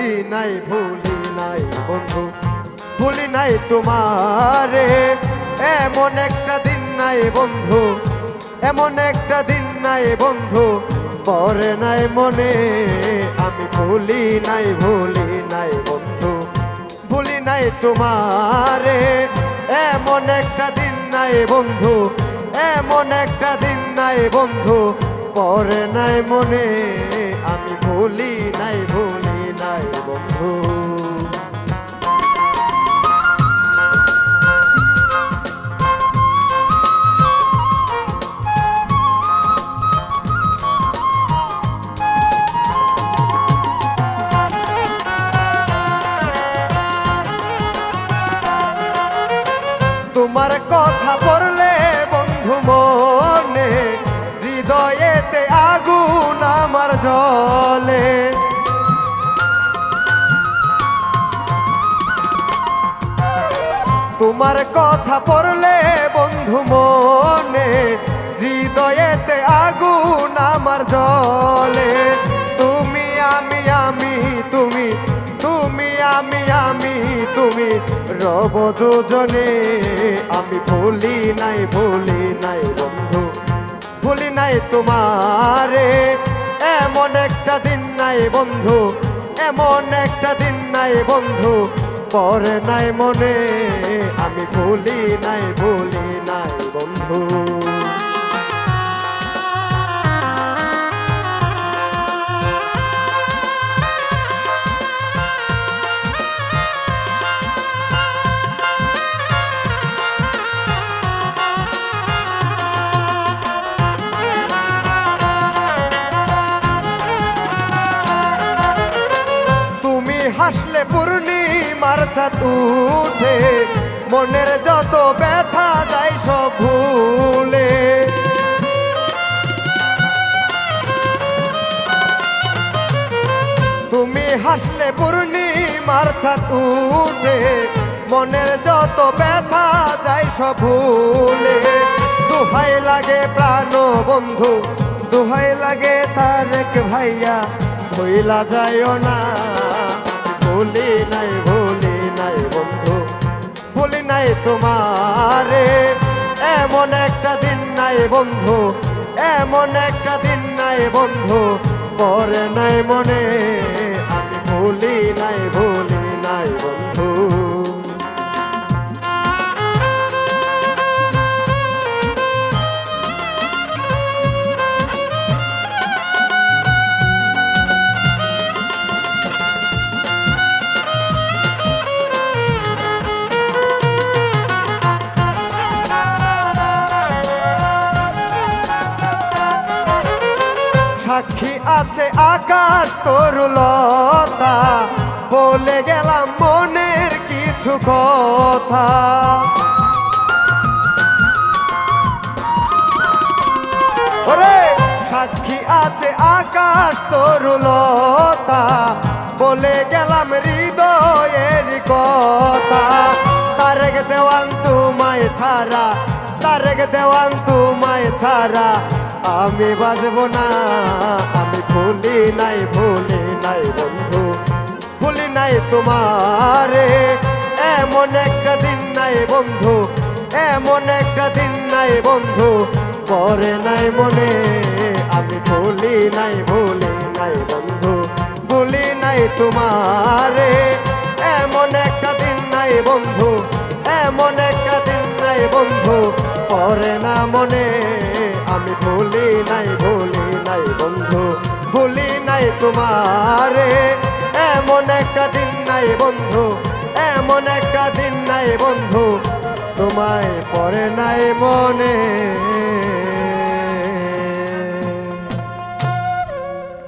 নাই, ভুলি নাই বন্ধু। ভুলি নাই তোমারে। এমন একটা দিন নাই বন্ধু। এমন একটা দিন নাই বন্ধু। পরে নাই মনে। আমি ভুলি নাই ভুলি নাই বন্ধু। ভুলি নাই তোমারে। এমন একটা দিন নাই বন্ধু। এমন একটা দিন নাই বন্ধু। পরে নাই মনে। আমি ভুলি নাই, ভুলি নাই বন্ধু। তোমার কথা পড়লে বন্ধু মনে হৃদয়েতে আগুন আমার জলে তোমার কথা পড়লে বন্ধু মনে, হৃদয়েতে আগুন আমার জলে তুমি আমি আমি, তুমি তুমি আমি আমি, তুমি, রব দুজনে। আমি ভুলি নাই ভুলি নাই বন্ধু, ভুলি নাই তোমারে। এমন একটা দিন নাই বন্ধু, এমন একটা দিন নাই বন্ধু পরে নাই মনে আমি ভুলি নাই ভুলি নাই বন্ধু। হাসলে চাঁদ উঠে, মনের যত ব্যথা যায় সব ভুলে। তুমি হাসলে পূর্ণিমার ছাদ উঠে, মনের যত ব্যথা যায় সব ভুলে। দুহাই লাগে প্রাণ বন্ধু, দুহাই লাগে তারেক ভাইয়া, ভইলা যায়ও না, ভুলি নাই নাই তোমারে। এমন একটা দিন নাই বন্ধু, এমন একটা দিন নাই বন্ধু, পরে নাই মনে, আমি ভুলি নাই ভুলি। সাক্ষী আছে আকাশ তরুলতা, বলে গেলাম মনের কিছু কথা। ওরে, সাক্ষী আছে আকাশ তরুলতা, বলে গেলাম হৃদয়ের কথা। তারেক দেওয়ান তোমায় ছাড়া তারেক দেওয়ান তোমায় ছাড়া আমি বাজব না। আমি ভুলি নাই ভুলি নাই বন্ধু, ভুলি নাই তোমারে। এমন একটা দিন নাই বন্ধু, এমন একটা দিন নাই বন্ধু, পরে নাই মনে। আমি ভুলি নাই ভুলি নাই বন্ধু, ভুলি নাই তোমারে। এমন একটা দিন নাই বন্ধু, এমন একটা দিন নাই বন্ধু পরে না মনে। আমি ভুলি নাই ভুলি নাই বন্ধু, ভুলি নাই তোমারে। এমন একটা দিন নাই বন্ধু, এমন একটা দিন নাই বন্ধু, তোমায় পরে নাই মনে।